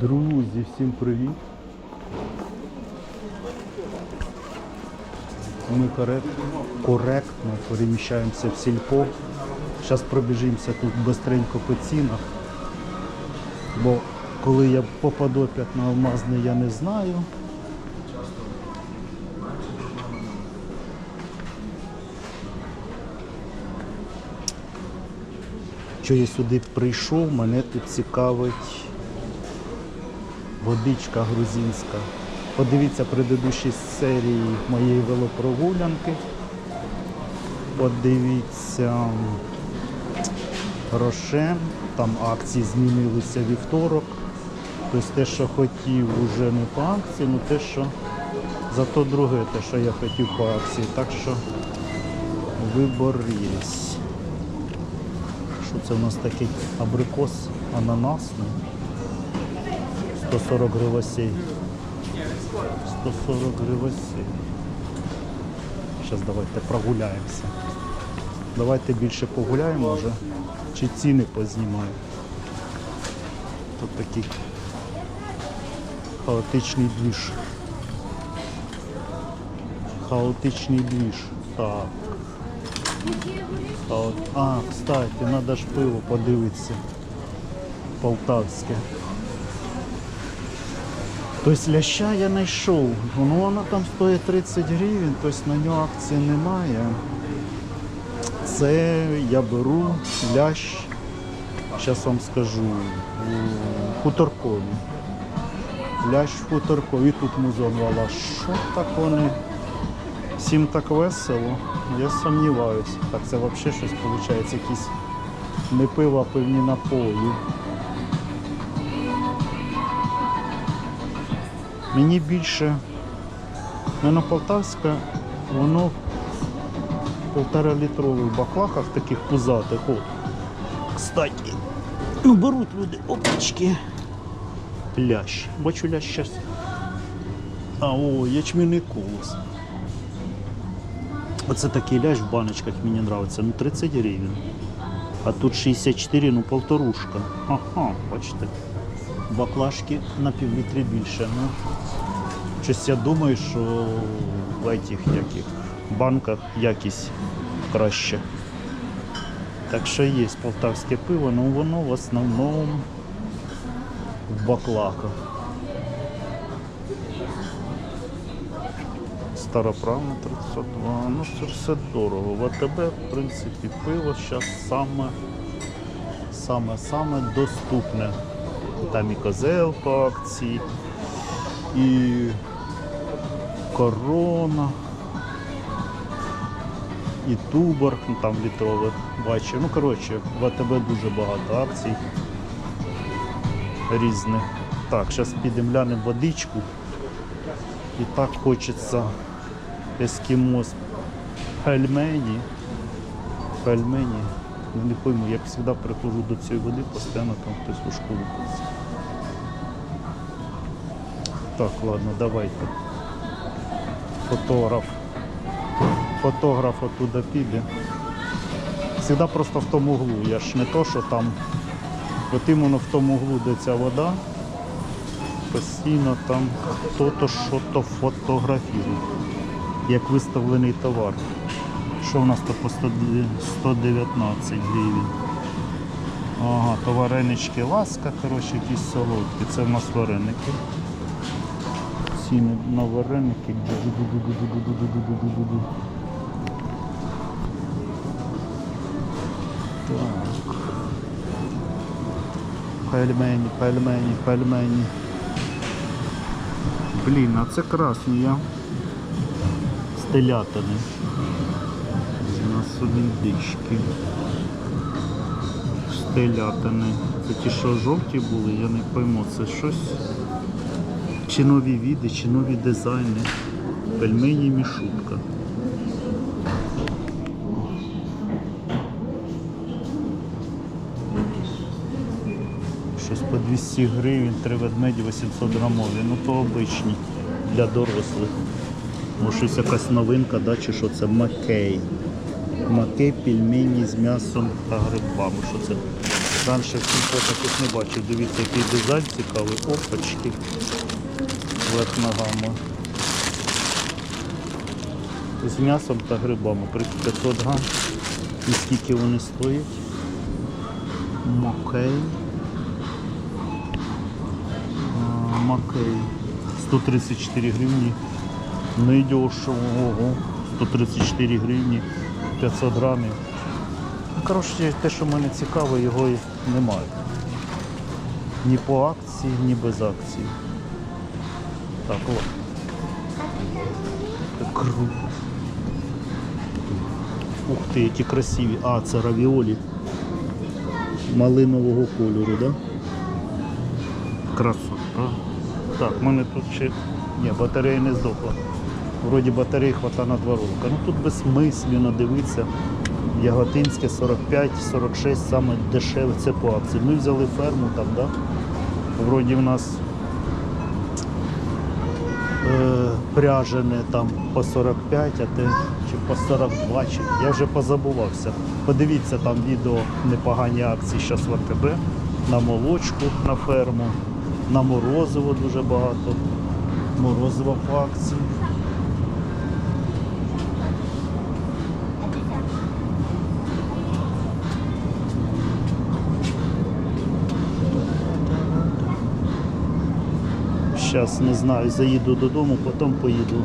Друзі, всім привіт! Ми коректно переміщаємося в сільпо. Зараз пробіжимося тут бистренько по цінах. Бо коли я попаду опять на алмазний, я не знаю. Що я сюди прийшов, мене тут цікавить водичка грузинська. Подивіться предыдущі серії моєї велопрогулянки. Подивіться Рошен. Там акції змінилися вівторок. Тобто те, що хотів, вже не по акції, ну те, що зато друге, те, що я хотів по акції. Так що вибор є. Що це у нас такий абрикос ананасний? 140 гривосей. 140 гривосей. Зараз давайте прогуляємося. Давайте більше погуляємо вже. Чи ціни познімаю. Тут такий хаотичний двіж. Хаотичний двіж. Так. А, кстати, треба ж пиво подивитися. Полтавське. Тобто ляща я знайшов. Воно там стоїть 30 гривень, тобто на нього акції немає. Це я беру лящ, зараз вам скажу, хуторкові. Лящ хуторкові, тут музон вала. Що так вони? Всім так весело, я сумніваюся. Так це взагалі щось виходить, якісь не пиво, а пивні напої. Мені більше на Полтавська, воно в полтора літрових баклаках таких пузатих. От. Кстати, ну беруть люди опачки. Лящ. Бачу лящ щас. А, о, ячменний колос. Оце такий лящ в баночках мені подобається. Ну 30 гривень. А тут 64, ну полторушка. Ага, бачите. Баклажки на півлітрі більше. Ну, щось я думаю, що в этих яких банках якість краще. Так що є полтавське пиво, але воно в основному в баклаках. Староправна 32, ну це все дорого. В АТБ, в принципі, пиво зараз саме, саме, саме доступне. Там і козел по акції, і корона, і тубор, ну там літрових бачу. Ну, коротше, в АТБ дуже багато акцій різних. Так, зараз підемо глянемо водичку. І так хочеться ескімос пельмені. Пельмені. Не пойму, як завжди приходжу до цієї води, постійно там хтось у школу. Так, ладно, давайте. Фотограф. Фотограф оттуда піде. Завжди просто в тому углу. Я ж не то, що там. От іменно в тому углу, де ця вода, постійно там хто-то що-то фотографірує. Як виставлений товар. Що в нас тут по 119 гривень? Ага, то варенички ласка, коротше, якісь солодкі. Це в нас вареники. Ціни на вареники. Так. Пельмені, пельмені, пельмені. Блін, а це красні я. З. Дички. З телятини. Це ті, що жовті були, я не пойму, це щось. Чи нові віди, чи нові дизайни. Пельмені мішутка. Щось по 200 гривень, три ведмеді 800 грамові. Ну то обичні для дорослих. Може щось якась новинка, да, чи що це Макей. Макей пельмені з м'ясом та грибами. Що це? Раніше в таких не бачив. Дивіться, який дизайн цікавий. Опачки. Верх ногами. З м'ясом та грибами. При 500 грам. І скільки вони стоять? Макей. Макей. 134 гривні. Не дешево. Ого. 134 гривні. 500 грамів. Ну, Коротше, те, що мене цікаво, його немає. Ні по акції, ні без акції. Так, от. Круто. Ух ти, які красиві. А, це равіолі малинового кольору, да? Красота. Так, в мене тут ще. Ні, батарея не здохла. Вроді батареї хвата на два роки. Ну тут безсмислено дивитися. Яготинське 45-46, саме дешеве, це по акції. Ми взяли ферму там, да? Вроді в нас е, пряжене там по 45, а те чи по 42, чи я вже позабувався. Подивіться там відео непогані акції зараз в АТБ, на молочку на ферму, на морозиво дуже багато. Морозиво по акції. Зараз не знаю, заїду додому, потім поїду.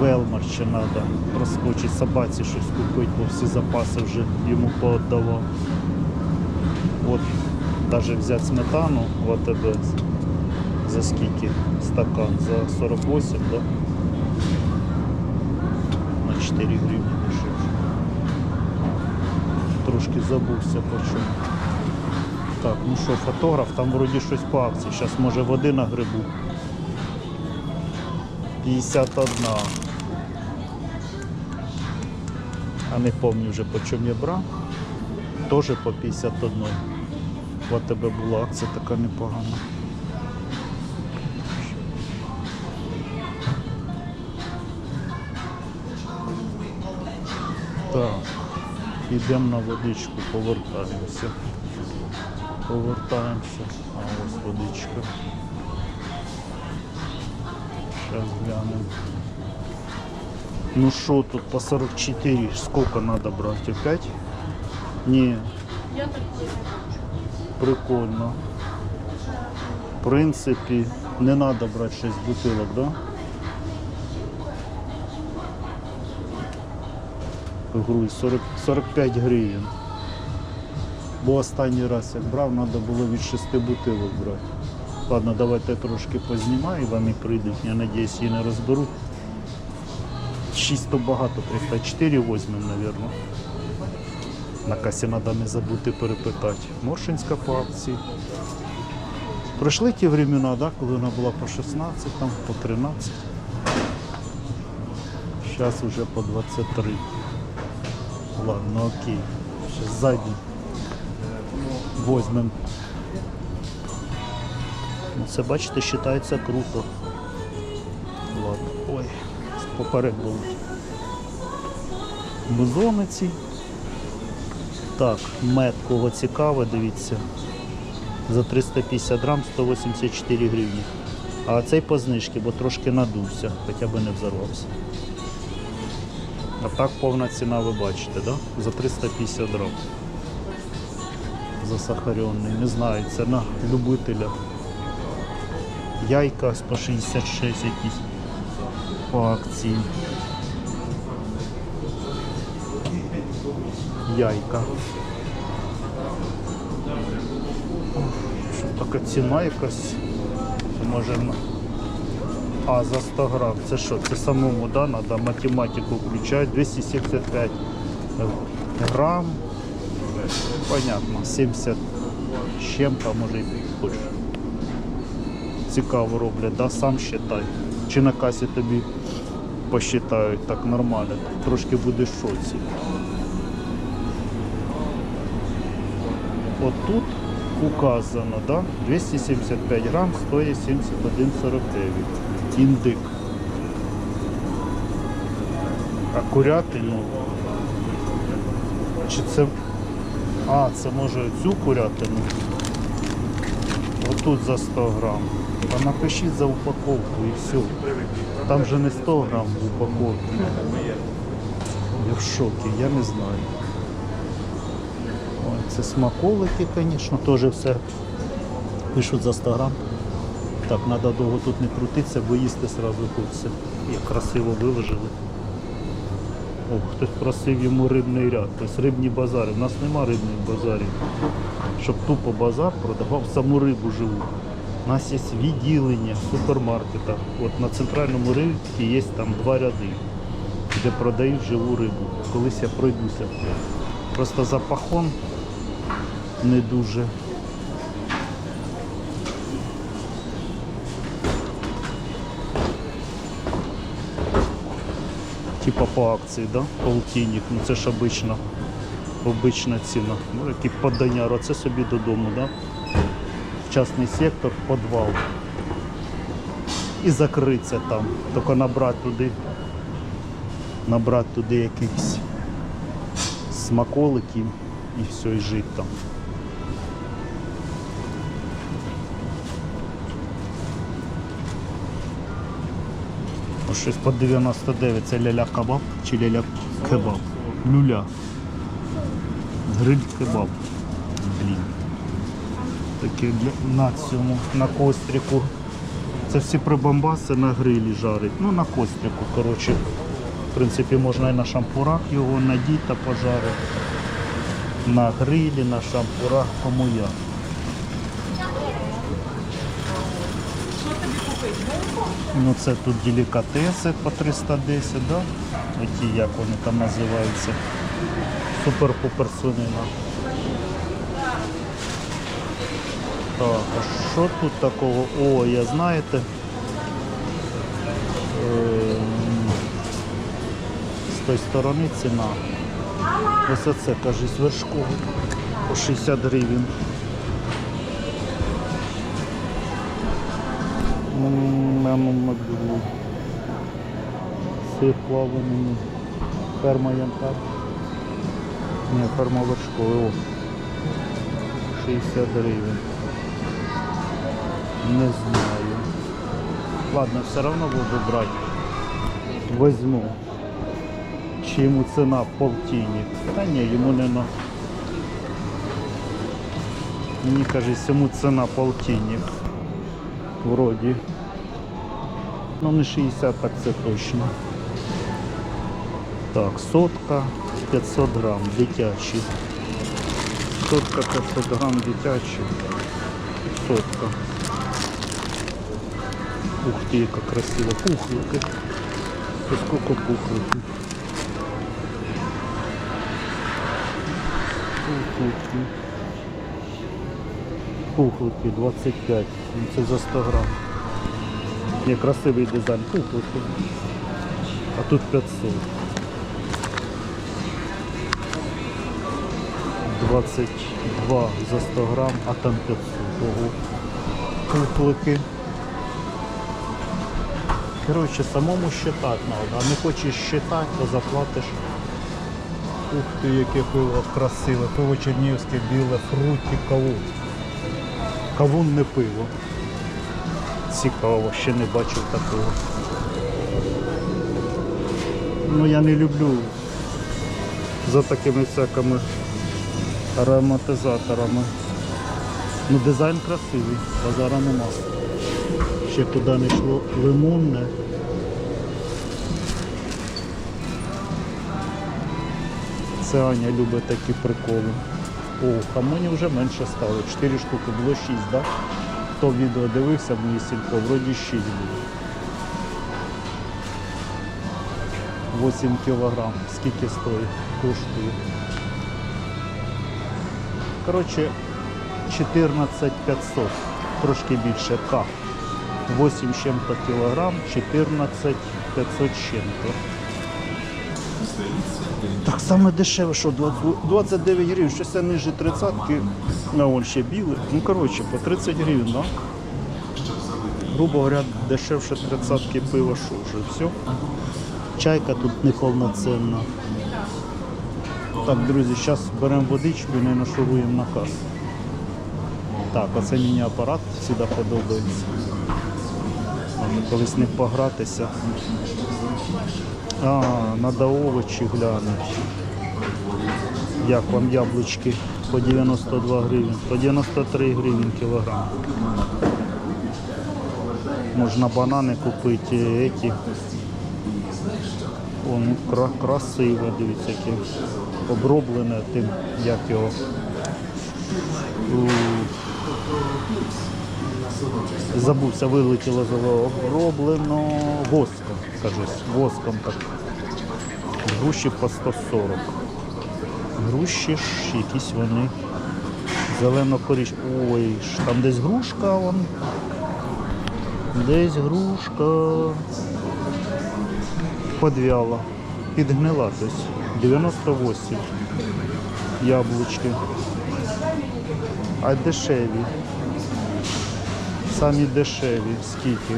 В Елмар ще треба проскочити собаці щось купити, бо всі запаси вже йому поотдавав. От, навіть взяти сметану в АТБ за скільки стакан? За 48, да? На 4 гривні дешевше. Трошки забувся по чому. Так, ну що, фотограф, там вроді щось по акції. Зараз може води на грибу. 51. А не пам'ятаю вже по чому я брав. Теж по 51. В АТБ була акція така непогана. Так, йдемо на водичку, повертаємося. Повертаємося. А ось водичка. Зараз глянемо. Ну що тут по 44? Сколько надо брати? Опять? Ні. Прикольно. В принципі, не треба брати 6 бутилок, да? Грудь 40, 45 гривень. Бо останній раз як брав, треба було від 6 бутилок брати. Ладно, давайте трошки познімаю, вони прийдуть, я сподіваюся, її не розберуть. 6 то багато, просто 4 візьмемо, мабуть. На касі треба не забути перепитати. Моршинська по акції. Пройшли ті времена, да, коли вона була по 16, там, по 13. Зараз вже по 23. Ладно, окей. Ще ззаді возьмем. Ну, Це, бачите, вважається круто. Ладно. Ой, поперек болить. Бузониці. Так, мед, кого цікаве, дивіться. За 350 грам 184 гривні. А цей по знижці, бо трошки надувся, хоча б не взорвався. А так повна ціна ви бачите, да? За 350 грам. Засахаренний. Не знаю, це на любителя. Яйка по 66 якісь по акції. Яйка. Що така ціна якась? Може а, за 100 грам. Це що? Це самому, да, треба математику включати. 275 грам. Понятно, 70 з чим-то, може і більше. Цікаво роблять, да? сам считай. Чи на касі тобі посчитають так нормально, трошки будеш в шоці. От тут указано, да? 275 грам стоїть 71,49. Індик. А курятину. Чи це. А, це може цю курятину. Отут за 100 грам. А напишіть за упаковку і все. Там же не 100 грам в упаковці. Я в шокі, я не знаю. Ой, це смаколики, звісно, теж все пишуть за 100 грам. Так, треба довго тут не крутитися, бо їсти одразу хочеться. Як красиво виложили. О, хтось просив йому рибний ряд, тобто рибні базари. У нас нема рибних базарів. Щоб тупо базар продавав саму рибу живу. У нас є відділення в супермаркетах. От на центральному ринку є там два ряди, де продають живу рибу. Колись я пройдуся. Просто запахон не дуже. Типа по акції, да? Полтинник. Ну це ж обична, обична ціна. Ну, який поданяр, це собі додому, да? В частний сектор, підвал. І закриться там. Тільки набрати туди, набрати туди якихось смаколиків і все, і жити там. По 99 це ляля кебаб чи ляля кебаб? Люля. Гриль кебаб. Блін. Таке на цьому, на костріку. Це всі прибамбаси на грилі жарить. Ну на костріку, коротше. В принципі, можна і на шампурах його надіти та пожарити. На грилі, на шампурах, кому як. Ну це тут делікатеси по 310, да? Оті, як вони там називаються. Супер-пупер свинина. Так, а що тут такого? О, я знаєте. ем, З тої сторони ціна. Ось оце, кажись, вершковий. По 60 гривень. Мобілу. Сир плавлений. Ферма янтар. Ні, ферма вершковий. О. 60 гривень. Не знаю. Ладно, все одно буду брати. Возьму. Чи йому ціна полтинник? Та ні, йому не на. Мені кажуть, йому ціна полтинник. Вроді. Ну не 60, так це точно. Так, сотка 500 грам, дитячі. Сотка 500 грам дитячі. Сотка. Ух ти, яка красива. Пухлики. Ось скільки пухликів. Пухлики. Пухлики 25. Ну, Це за 100 грам. Є красивий дизайн пухлики. А тут 500. 22 за 100 грам, а там 500. Ого. Пухлики. Коротше, самому считати треба, а не хочеш считати, то заплатиш. Ух ти, яке пиво красиве, пиво чернігівське біле, кавун. Кавун не пиво. Цікаво, ще не бачив такого. Ну я не люблю за такими всякими ароматизаторами. Ну дизайн красивий, базара нема. Ще куди не йшло лимонне. Це Аня любить такі приколи. О, хамоні вже менше стало. 4 штуки, було 6, так? Да? Хто відео дивився в сільпо, вроді 6 було. 8 кілограм. Скільки стоїть? Коштує. Коротше, 14 500, трошки більше К. 8 з чим-то кілограм, 14 500 з чим-то. Так саме дешеве, що 20 29 гривень, щось ниже 30-ки, а вон ще біле. Ну коротше, по 30 гривень, да? Грубо говоря, дешевше 30-ки пива, що вже все. Чайка тут неповноцінна. Так, друзі, зараз беремо водичку і не нашуруємо на касу. Так, оце мені апарат завжди подобається. Може колись не погратися. А, треба овочі глянути. Як вам яблучки по 92 гривень, по 93 гривень кілограм. Можна банани купити, еті. О, ну дивіться, яке оброблене тим, як його. Забувся, вилетіло. Оброблено воском, кажись, воском так. Груші по 140. Груші ж якісь вони зелено коріч. Ой, там десь грушка вон. Десь грушка подвяла. Підгнила десь. 98 яблучки. А дешеві. Самі дешеві. Скільки?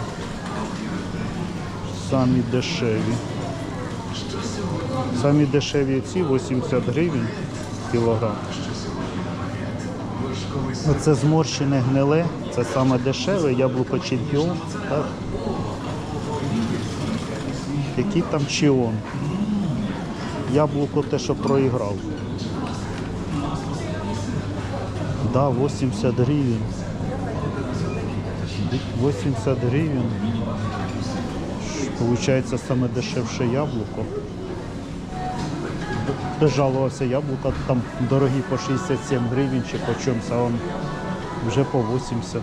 Самі дешеві. Самі дешеві ці 80 гривень кілограм. Ну, Це зморщене гниле, це саме дешеве, яблуко чемпіон. Так. Який там чіон? Яблуко те, що проіграв. Да, 80 гривень. 80 гривень. Получається саме дешевше яблуко. Хто яблука, там дорогі по 67 гривень чи по чомусь, а он вже по 80.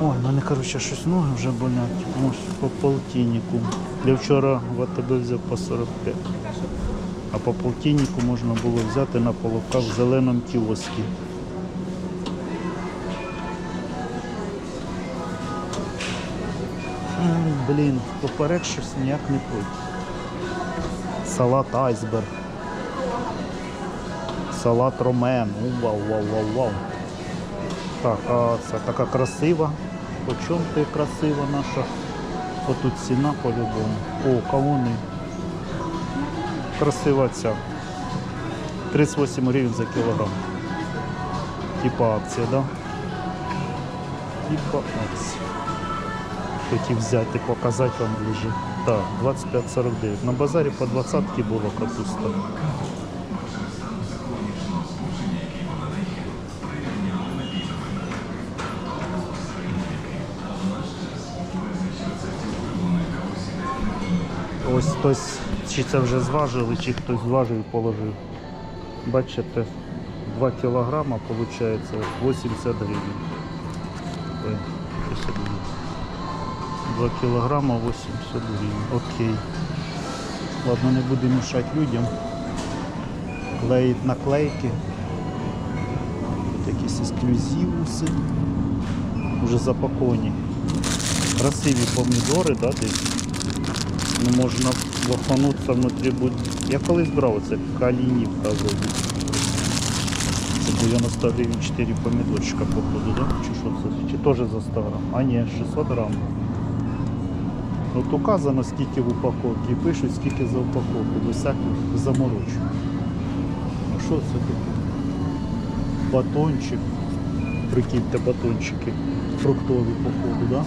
Ой, в мене, коротше, щось ноги вже болять. Ось по полтиннику. Я вчора в АТБ взяв по 45. А по полтиннику можна було взяти на половках в зеленому кіоскі. Блін, поперек щось ніяк не пить. Салат айсберг. Салат ромен. Вау, вау, вау, вау. Так, а це така красива. По чому ти красива наша? Отут ціна по-любому. О, кавуни. Красива ця. 38 гривень за кілограм. Типа акція, да? Типа акція. Хотів взяти, показати вам ближче. Так, 25,49. На базарі по 20 було капуста. Ось хтось, чи це вже зважили, чи хтось зважив і положив. Бачите, 2 кілограма виходить 80 гривень. 2 кілограма 80 гривень. Окей. Ладно, не буду мішати людям. Клеїть наклейки. Тут якісь ексклюзивуси. Уже запаковані. Красиві помідори, да, десь. Ну, можна лохануться внутрі. Я колись брав це калінівка вроді. Це 90 гривень 4 помідорчика походу, да? Чи що це? Чи теж за 100 грам? А ні, 600 грам. От указано скільки в упаковці, і пишуть скільки за упаковку, без всяких заморочень. А що це таке? Батончик. Прикиньте батончики. Фруктові походу, да?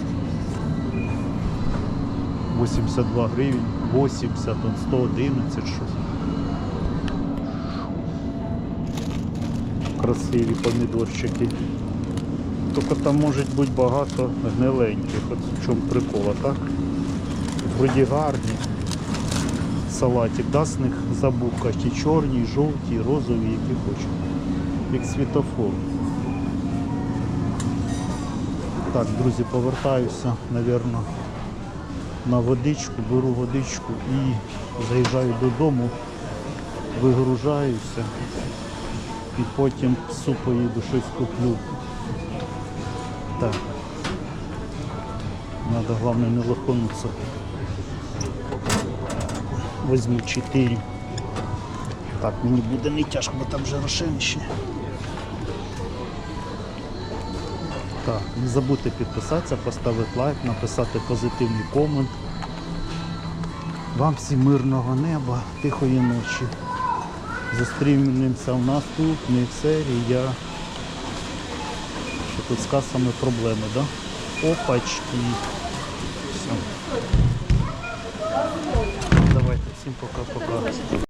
82 гривень, 80, 111 що. Красиві помідорчики. Тільки там може бути багато гниленьких. От в чому прикол, а так? Вроді гарні. Салатик, да, з них забувка, ті чорні, жовті, розові, які хочеш. Як світофор. Так, друзі, повертаюся, напевно, на водичку, беру водичку і заїжджаю додому, вигружаюся і потім в суп поїду, щось куплю. Так. Надо головне не лохануться. Возьму 4. Так, мені буде не тяжко, бо там вже рошенище. Так, не забудьте підписатися, поставити лайк, написати позитивний комент. Вам всім мирного неба, тихої ночі. Зустрінемося в наступних серіях. Що тут з касами проблеми, так? Да? Опачки. Все. Sim, pouco a pouco.